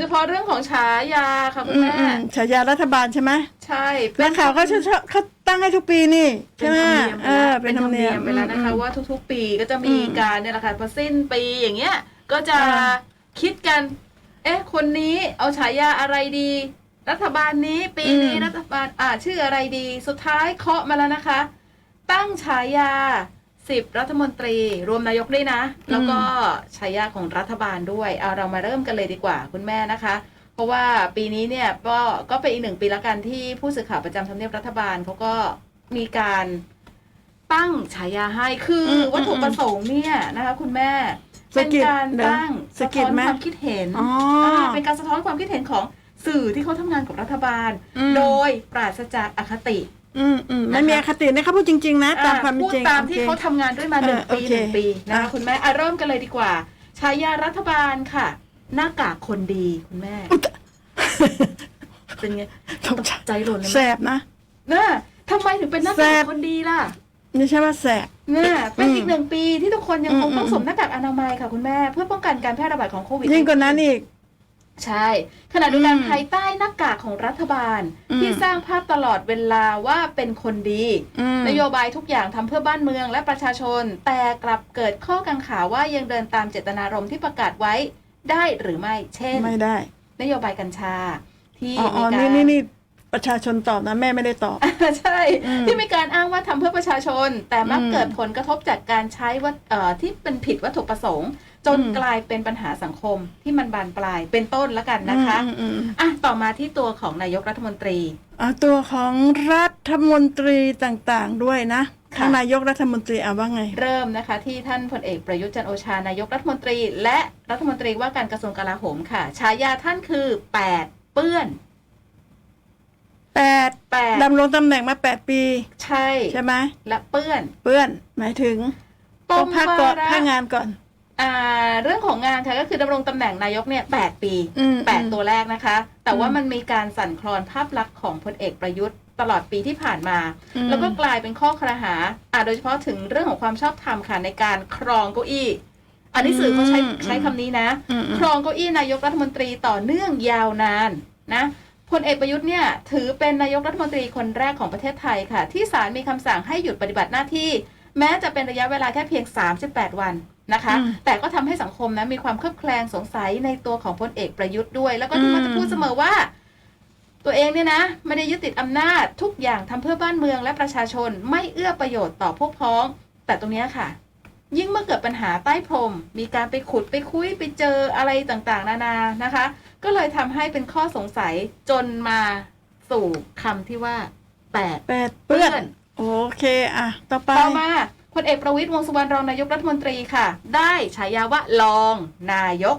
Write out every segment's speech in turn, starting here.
ยเฉพาะเรื่องของฉายาค่ะคุณอืมแม่อืมฉายารัฐบาลใช่ไหมใช่เป็นักข่าวก็ชอบชอบเขาตั้งให้ทุกปีนี่เป็ใช่นไหมธรรมเนียมเออเป็นธรรมเนียมไปแล้วนะคะอืมว่าทุกๆ ปีก็จะมีอืมการเนี่ยแหละค่ะพอสิ้นปีอย่างเงี้ยก็จะอ่าคิดกัน เอ๊ะ คนนี้เอาฉายาอะไรดี รัฐบาลนี้ปีนี้รัฐบาลอ่าชื่ออะไรดี สุดท้ายเคาะมาแล้วนะคะ ตั้งฉายา สิบรัฐมนตรี รวมนายกด้วยนะ แล้วก็ฉายาของรัฐบาลด้วยเอาเรามาเริ่มกันเลยดีกว่าคุณแม่นะคะ เพราะว่าปีนี้เนี่ยก็ก็เป็นอีกหนึ่งปีแล้วกันที่ผู้สื่อข่าวประจำทำเนียบรัฐบาลเขาก็มีการตั้งฉายาให้คืออมวัตถุประสงค์เนี่ยนะคะคุณแม่ สะเป็นกิดการเดี๋ยวตั้งสะสะกิท้ดอนไหม ความคิดเห็นอ๋ออ่าเป็นการสะท้อนความคิดเห็นของสื่อที่เขาทำงานกับรัฐบาล อืม โดยปราศจากอคติ อืมอืมไม่มีอคตินะครับพูดจริง ๆ นะ ตามความเป็นพูดจริงตามที่โอคเขาทำงานด้วยมาหนึ่งเออปีโอเคหนึ่งปีนะคะอะคุณแม่อะเริ่มกันเลยดีกว่าฉายารัฐบาลค่ะ หน้ากากคนดีคุณแม่ เป็นไงตกใจใจหล่นเลยแสไหมบนะน่ะทำไมถึงเป็นหน้าแสกากบคนดีล่ะนี่ใช่ว่าแสบเนี่ยเป็นอืมอีกหนึ่งปีที่ทุกคนยังคงอืมต้องอืมสวมหน้ากากอนามัยค่ะคุณแม่ เพื่อป้องกันการแพร่ระบาดของโควิดยิ่งกว่านั้นอีก ใช่ ขณะเดียวกันอืมภายใต้หน้ากากของรัฐบาลอืมที่สร้างภาพตลอดเวลาว่าเป็นคนดีอืมนโยบายทุกอย่างทำเพื่อบ้านเมืองและประชาชน แต่กลับเกิดข้อกังขาว่ายังเดินตามเจตนารมณ์ที่ประกาศไว้ได้หรือไม่เช่น ไม่ได้ นโยบายกัญชา ที่อ๋ออ๋มีอการนี่นี่นี่ประชาชนตอบนะแม่ไม่ได้ตอบใช่อืมที่มีการอ้างว่าทำเพื่อประชาชน แต่มักอืมเกิดผลกระทบจากการใช้วัตเอ่อที่เป็นผิดวัตถุประสงค์ จนอืมกลายเป็นปัญหาสังคมที่มันบานปลายเป็นต้นแล้วกันนะคะอืมอืมอืมอะต่อมาที่ตัวของนายกรัฐมนตรีอะตัวของรัฐมนตรีต่างๆด้วยนะค่ะทางนายกรัฐมนตรีอะว่าไง เริ่มนะคะ ที่ท่านพลเอกประยุทธ์จันทร์โอชานายกรัฐมนตรี และรัฐมนตรีว่าการกระทรวงกลาโหมค่ะฉายาท่านคือแปดเปื้อนแปดแปดดำรงตำแหน่งมาแปดปี ใช่ใช่ไหมและเปื้อน เปื้อน หมายถึงปต้องมพักก่อนวาระพักงานก่อนอ่า เรื่องของงานค่ะก็คือดำรงตำแหน่งนายกเนี่ยแปดปีอืมแปดอืมตัวแรกนะคะ แต่ว่าอืมมันมีการสั่นคลอนภาพลักษณ์ของพลเอกประยุทธ์ตลอดปีที่ผ่านมาอืมแล้วก็กลายเป็นข้อครหาอ่าโดยเฉพาะถึงเรื่องของความชอบธรรมค่ะในการครองเก้าอี้ อันนี้สื่อเขาใช้อืมใช้คำนี้นะอืมอืมครองเก้าอี้นายกรัฐมนตรีต่อเนื่องยาวนานนะพลเอกประยุทธ์เนี่ยถือเป็นนายกรัฐมนตรีคนแรกของประเทศไทยค่ะ ที่ศาลมีคำสั่งให้หยุดปฏิบัติหน้าที่ แม้จะเป็นระยะเวลาแค่เพียง 38 วัน นะคะอืมแต่ก็ทำให้สังคมนะมีความเคลือบแคลงสงสัยในตัวของพลเอกประยุทธ์ด้วย แล้วก็ที่อืมมันจะพูดเสมอว่า ตัวเองเนี่ยนะไม่ได้ยึดติดอำนาจทุกอย่างทำเพื่อบ้านเมืองและประชาชนไม่เอื้อประโยชน์ต่อพวกพ้อง แต่ตรงเนี้ยค่ะ ยิ่งเมื่อเกิดปัญหาใต้พรม มีการไปขุดไปคุยไปเจออะไรต่างๆ นานานะคะ ก็เลยทำให้เป็นข้อสงสัยจนมาสู่คำที่ว่าแปดแปดเปื้อนเปื้อนโอเค อะ ต่อไป ต่อมา พลเอกประวิตยวงษ์สุวรรณรองนายกรัฐมนตรีค่ะ ได้ฉายาว่ารองนายก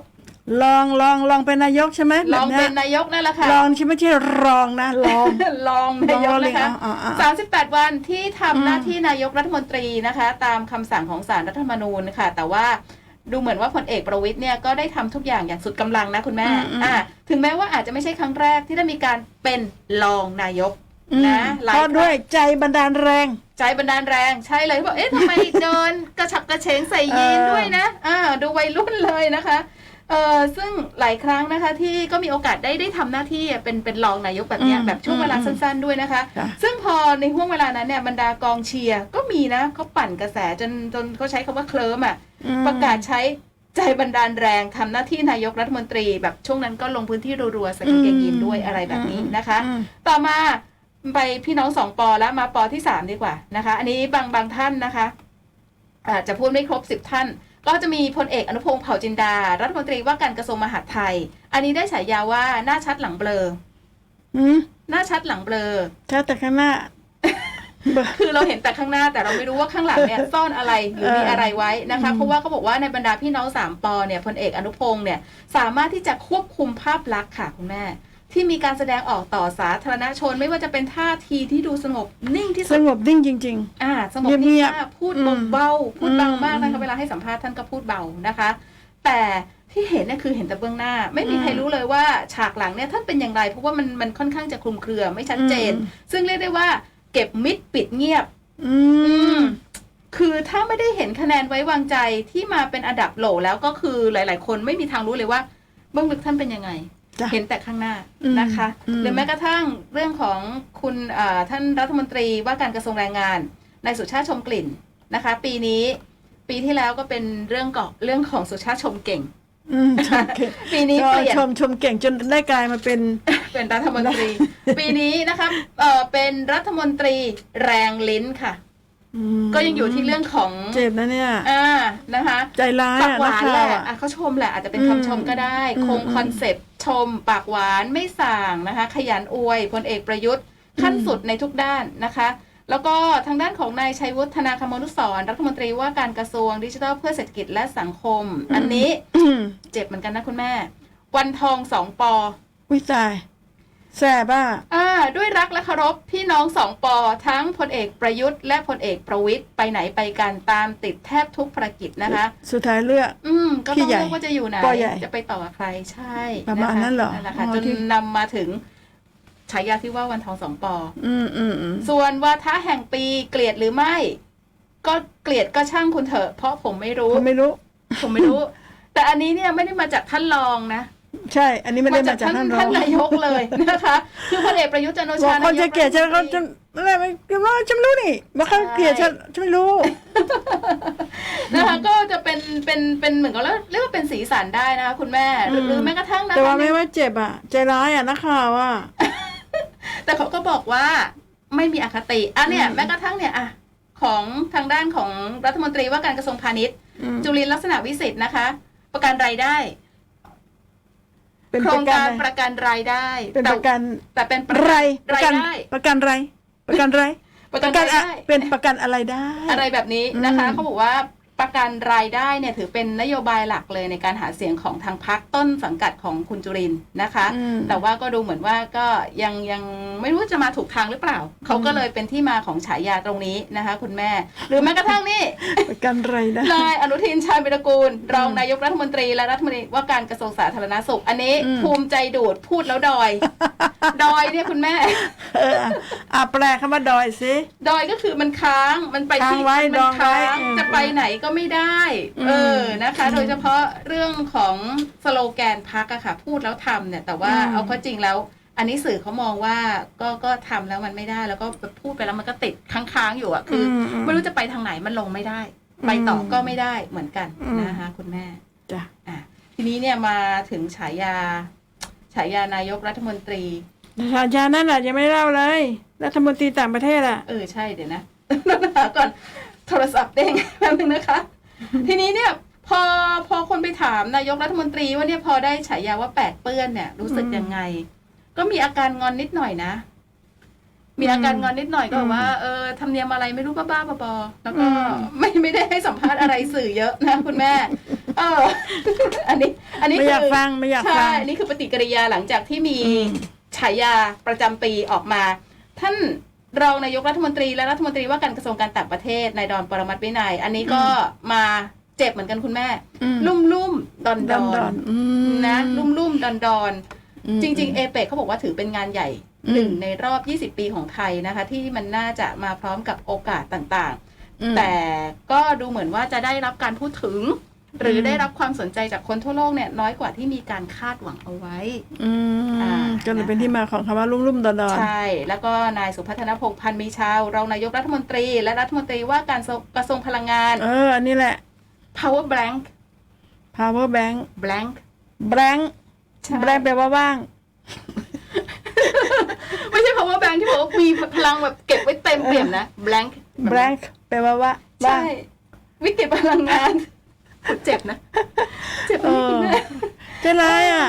ลองลองลองเป็นนายกใช่ไหมลองแบบเป็ยนนายกนั่นแหละค่ะ ลองใช่ไหมไม่ใช่รองนะลอง ลองนายกลองเลยนะคะ อะอะอะสามสิบแปดวันที่ทำอืมหน้าที่นายกรัฐมนตรีนะคะ ตามคำสั่งของศาลรัฐธรรมนูญค่ะ แต่ว่าดูเหมือนว่าพลเอกประวิตยเนี่ยก็ได้ทำทุกอย่างอย่างสุดกำลังนะคุณแม่อืมอืม อ่าถึงแม้ว่าอาจจะไม่ใช่ครั้งแรกที่ได้มีการเป็นรองนายกอืม นะหลายก็ครั้ง ด้วยใจบันดาลแรง ใจบันดาลแรงใช่เลยบอกเอ๊ะทำไม เดินกระฉับกระเฉงใส่ยีนเออ ด้วยนะอ่าดูวัยรุ่นเลยนะคะเออซึ่งหลายครั้งนะคะที่ก็มีโอกาสได้ได้ทำหน้าที่เป็นเป็นรองนายกแบบเนี้ยอืมแบบช่วงเวลาอืมสั้นๆด้วยนะคะจ้ะซึ่งพอในห่วงเวลานั้นเนี่ยบรรดากองเชียร์ก็มีนะเขาปั่นกระแสจนจนเขาใช้คำว่าเคลิ้มอะ อืมประกาศใช้ใจบันดาลแรงทำหน้าที่นายกรัฐมนตรี แบบช่วงนั้นก็ลงพื้นที่รัวๆใส่กางเกงยีนด้วยอะไรแบบนี้นะคะ อืม ต่อมา ไปพี่น้องสองปอแล้วมาปอที่สามดีกว่านะคะ อันนี้บางบางท่านนะคะอาจจะพูดไม่ครบสิบท่าน ก็จะมีพลเอกอนุพงศ์เผ่าจินดา รัฐมนตรีว่าการกระทรวงมหาดไทย อันนี้ได้ฉายาว่าหน้าชัดหลังเบลออืมหน้าชัดหลังเบลอแค่แต่ข้างหน้าเบอร์คือเราเห็นแต่ข้างหน้าแต่เราไม่รู้ว่าข้างหลังเนี่ยซ่อนอะไรหรือมีอะไรไว้นะคะอืมเพราะว่าเขาบอกว่าในบรรดาพี่น้องสามปอเนี่ยพลเอกอนุพงศ์เนี่ยสามารถที่จะควบคุมภาพลักษณ์ค่ะคุณแม่ ที่มีการแสดงออกต่อสาธารณชน ไม่ว่าจะเป็นท่าทีที่ดูสงบนิ่งที่สสุดงบนิ่งจริง อ่าสงบเงีนิ่งยบๆมากพูดอืมเบาๆพูดเบามากนะอืคะมเวลาให้สัมภาษณ์ท่านก็พูดเบานะคะ แต่ที่เห็นเนี่ยคือเห็นแต่เบื้องหน้า ไม่มีอืมใครรู้เลยว่าฉากหลังเนี่ยท่านเป็นอย่างไรเพราะว่ามันมันค่อนข้างจะคลุมเครือไม่ชัดเจน อืม ซึ่งเรียกได้ว่าเก็บมิดปิดเงียบ ๆ อืม คือถ้าไม่ได้เห็นคะแนนไว้วางใจที่มาเป็นอันดับโหลแล้วก็คือหลาย ๆ คนไม่มีทางรู้เลยว่า เบื้องลึกท่านเป็นยังไงจ้ะ เห็นแต่ข้างหน้าอืมนะคะอืมหรือแม้กระทั่งเรื่องของคุณอ่าท่านรัฐมนตรีว่าการกระทรวงแรงงานนายสุชาติชมกลิ่นนะคะ ปีนี้ปีที่แล้วก็เป็นเรื่องเกาะเรื่องของสุชาติชมเก่งอืมชมเก่งปีนี้ชมเปลี่ยนชมชมเก่งจนได้กลายมาเป็นเป็นรัฐมนตรี ปีนี้นะคะเอ่อเป็นรัฐมนตรีแรงลิ้นค่ะอืมก็ยังอยู่ที่เรื่องของเจ็บนะเนี่ยอ่านะคะ ใจร้ายปากอะหนัวากนข่าแหวละอะอะเขาชมแหละอาจจะเป็นอืมคำชมก็ได้อืมคงอืมคอนเซปต์ ชม ปากหวานไม่ส่างนะคะ ขยันอวยพลเอกประยุทธ์ขั้นอืมสุดในทุกด้านนะคะ แล้วก็ทางด้านของนายชัยวุฒิธนาคมนุสรณ์รัฐมนตรีว่าการกระทรวงดิจิทัลเพื่อเศรษฐกิจและสังคม อันนี้อืมเจ็บเหมือนกันนะคุณแม่ วันทองสองปออุ้ยตาย แสบอะอ่าด้วยรักและเคารพพี่น้องสองปอทั้งพลเอกประยุทธ์และพลเอกประวิทย์ไปไหนไปกันตามติดแทบทุกภารกิจนะคะ สุดท้ายเลือก อืมก็พี่ต้องใหญ่เลือกว่าจะอยู่ไหนปอใหญ่จะไปต่อกับใครใช่ประมาณนั้นเหรอนั่นแหละค่ะอ๋อจนที่นำมาถึงฉายาที่ว่าวันทองสองปออืมอืมอืมส่วนวาทะแห่งปีเกลียดหรือไม่ ก็เกลียดก็ช่างคุณเถอะ เพราะผมไม่รู้ผมไม่รู้ ผมไม่รู้ แต่อันนี้เนี่ยไม่ได้มาจากท่านรองนะ ใช่ อันนี้ไม่ได้มาจากท่านรอท่างนนายกเลยนะคะ คือพลเอกประยุทธ์จันทร์โอบอกชาคนจะเกลียดฉันนายเขารัฐมนตจะรีอะไรไม่ก็ว่าฉันไม่รู้นี่บอกเขาใช่เกลียดฉันฉันไม่รู้นะคะก็จะเป็นเป็นเป็นเหมือนกับเรียกว่าเป็นสีสันได้นะคะคุณแม่หรืออืมหรือแม้กระทั่งนะคะแต่ว่าไม่ว่าเจ็บอะ ใจร้ายอะนักข่าวอะแต่เขาก็บอกว่าไม่มีอคติอะเนี่ยอืมแม้กระทั่งเนี่ยอะของทางด้านของรัฐมนตรีว่าการกระทรวงพาณิชย์อืมจุลินลักษณะวิสิทธิ์นะคะ ประกันรายได้ เป็นโครปงระกันการอะไรประกันรายได้ เป็นประกันแต่แต่เป็นไรรายประกันได้ประกันไรประกันไรประปกันระกันรายอะได้เป็นประกันอะไรได้ อะไรแบบนี้นะคะอืมเขาบอกว่า ประกันรายได้เนี่ยถือเป็นนโยบายหลักเลยในการหาเสียงของทางพักต้นสังกัดของคุณจุรินทร์นะคะอืมแต่ว่าก็ดูเหมือนว่าก็ยังยังไม่รู้จะมาถูกทางหรือเปล่า เขาก็เลยเป็นที่มาของฉายาตรงนี้นะคะ คุณแม่ หรือแม้กระทั่งนี่ประกันไรได้นายอนุทินชาญวิรกูล รองนายกรัฐมนตรีและรัฐมนตรีว่าการกระทรวงสาธารณสุข อันนี้อืมภูมิใจดูดพูดแล้วดอย ดอยเนี่ยคุณแม่เอออะแปลคำว่าดอยสิดอยก็คือมันค้างมันไปที่ค้างไว้มัดองไว้ค้างอืมจะไปไหนก็ไม่ได้อืมเออนะคะอืมโดยเฉพาะเรื่องของสโลแกนพักอะค่ะ พูดแล้วทำเนี่ย แต่ว่าอืมเอาเข้อจริงแล้ว อันนี้สื่อเขามองว่าก็ก็ทำแล้วมันไม่ได้ แล้วก็พูดไปแล้วมันก็ติดค้างๆอยู่อะคืออมไม่รู้จะไปทางไหนมันลงไม่ได้อืมไปต่อก็ไม่ได้เหมือนกันอืมนะคะคุณแม่จ้ะอะทีนี้เนี่ยมาถึงฉายาฉายานายกรัฐมนตรีฉายานั่นแหละยังไม่เล่าเลย รัฐมนตรีต่างประเทศอะ เออใช่เดี๋ยวนะหาก่อน โทรศัพท์เด้งแป๊บนึงนะคะ ทีนี้เนี่ยพอพอคนไปถามนายกรัฐมนตรีว่าเนี่ยพอได้ฉายาว่าแปดเปื้อนเนี่ย รู้สึกอืมยังไง ก็มีอาการงอนนิดหน่อยนะ มีอาการงอนนิดหน่อยก็แบบว่าเออทำเนียมอะไรไม่รู้บ้าๆบอๆแล้วก็อืมไม่ไม่ได้ให้สัมภาษณ์อะไรสื่อเยอะนะคุณแม่ เออ อันนี้ อันนี้ไม่อยากคือฟังไม่อยากฟัใช่งอันนี่คือปฏิกิริยาหลังจากที่มีอืมฉายาประจำปีออกมา ท่าน รองนายกรัฐมนตรีและรัฐมนตรีว่าการกระทรวงการต่างประเทศนายดอนปรมัตถ์วินัย อันนี้ก็มาเจ็บเหมือนกันคุณแม่อืมลุ่มลุ่มดอนดดอนดออนนอืมนะลุ่มลุ่มดอนดอนอืมจริง ๆ เอเปกเขาบอกว่าถือเป็นงานใหญ่อืมหนึ่งในรอบ 20 ปีของไทยนะคะ ที่มันน่าจะมาพร้อมกับโอกาสต่างอืมๆแต่ก็ดูเหมือนว่าจะได้รับการพูดถึง หรืออมได้รับความสนใจจากคนทั่วโลกเนี่ยน้อยกว่าที่มีการคาดหวังเอาไว้อืมอ่าก็เลยเป็นที่มาของคำว่าลุ่มลุ่มๆดอนดอนใช่ แล้วก็นายสุพัฒนพงษ์พันธ์มีชาวรองนายกรัฐมนตรี และรัฐมนตรีว่าการกระทรวงพลังงาน เออ อันนี้แหละ power blank power bank blank blank ใช่ blank แปลว่าว่างไม่ใช่ power bank ที่บอกว่ามีพลังแบบเก็บไว้เต็มเปี่ยมนะ blank blank แปลว่าว่าใช่ว่างวิกฤตพลังงาน เจ็บนะ เจ็บเอนะอคุณแม่ใจร้ายอะ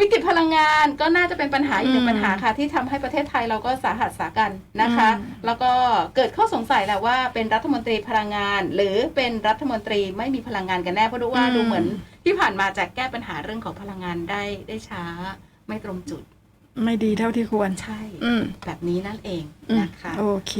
วิกฤตพลังงานก็น่าจะเป็นปัญหาอีกหนึ่อืงมปัญหาค่ะ ที่ทำให้ประเทศไทยเราก็สาหัสสากันนะคะ อืม แล้วก็เกิดข้อสงสัยแหละว่าเป็นรัฐมนตรีพลังงาน หรือเป็นรัฐมนตรีไม่มีพลังงานกันแน่เพราะดูว่าดูเหมือน ที่ผ่านมาจะแก้ปัญหาเรื่องของพลังงานได้ได้ช้า ไม่ตรงจุดไม่ดีเท่าที่ควร ใช่ อืมแบบนี้นั่นเองอืมนะคะ โอเค